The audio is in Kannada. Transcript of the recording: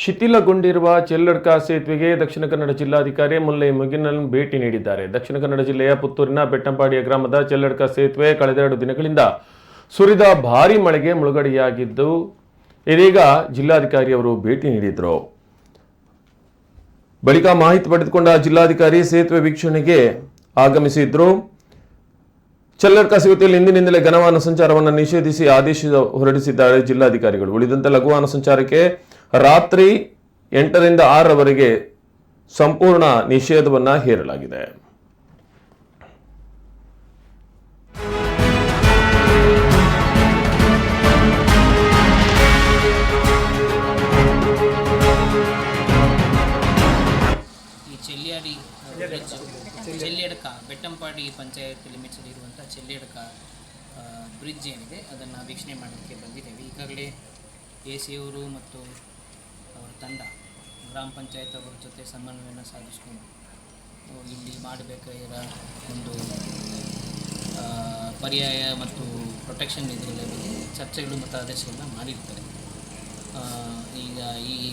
ಶಿಥಿಲಗೊಂಡಿರುವ ಚೆಲ್ಲಡ್ಕ ಸೇತುವೆಗೆ ದಕ್ಷಿಣ ಕನ್ನಡ ಜಿಲ್ಲಾಧಿಕಾರಿ ಮುಲ್ಲೈ ಮುಗಿನಲ್ ಭೇಟಿ ನೀಡಿದ್ದಾರೆ. ದಕ್ಷಿಣ ಕನ್ನಡ ಜಿಲ್ಲೆಯ ಪುತ್ತೂರಿನ ಬೆಟ್ಟಂಪಾಡಿಯ ಗ್ರಾಮದ ಚೆಲ್ಲಡ್ಕ ಸೇತುವೆ ಕಳೆದೆರಡು ದಿನಗಳಿಂದ ಸುರಿದ ಭಾರೀ ಮಳೆಗೆ ಮುಳುಗಡೆಯಾಗಿದ್ದು, ಇದೀಗ ಜಿಲ್ಲಾಧಿಕಾರಿಯವರು ಭೇಟಿ ನೀಡಿದರು. ಬಳಿಕ ಮಾಹಿತಿ ಪಡೆದುಕೊಂಡ ಜಿಲ್ಲಾಧಿಕಾರಿ ಸೇತುವೆ ವೀಕ್ಷಣೆಗೆ ಆಗಮಿಸಿದ್ರು. ಚೆಲ್ಲಡ್ಕ ಸೇತುವೆಯಲ್ಲಿ ಇಂದಿನಿಂದಲೇ ಘನವಾಹನ ಸಂಚಾರವನ್ನು ನಿಷೇಧಿಸಿ ಆದೇಶ ಹೊರಡಿಸಿದ್ದಾರೆ ಜಿಲ್ಲಾಧಿಕಾರಿಗಳು. ಉಳಿದಂತೆ ಲಘುವಾಹನ ಸಂಚಾರಕ್ಕೆ ರಾತ್ರಿ ಎಂಟರಿಂದ ಆರರವರೆಗೆ ಸಂಪೂರ್ಣ ನಿಷೇಧವನ್ನು ಹೇರಲಾಗಿದೆ. ಚೆಲ್ಲಿಯಾಡಿ ಬೆಟ್ಟಂಪಾಡಿ ಪಂಚಾಯತ್ ಲಿಮಿಟ್ಸಲ್ಲಿ ಇರುವಂಥ ಚೆಲ್ಲಿಯಡ್ಕ ಬ್ರಿಡ್ಜ್ ಏನಿದೆ, ಅದನ್ನು ವೀಕ್ಷಣೆ ಮಾಡೋದಕ್ಕೆ ಬಂದಿದ್ದೇವೆ. ಈಗಾಗಲೇ ಎ ಸಿ ಅವರು ಮತ್ತು ಅವರ ತಂಡ ಗ್ರಾಮ ಪಂಚಾಯತ್ ಅವರ ಜೊತೆ ಸಮನ್ವಯನ ಸಾಧಿಸ್ಕೊಂಡು ಇಲ್ಲಿ ಮಾಡಬೇಕಾಗಿರೋ ಒಂದು ಪರ್ಯಾಯ ಮತ್ತು ಪ್ರೊಟೆಕ್ಷನ್ ಇದರ ಬಗ್ಗೆ ಚರ್ಚೆಗಳು ಮತ್ತು ಆದೇಶಗಳನ್ನ ಮಾಡಿರ್ತಾರೆ. ಈಗ ಈ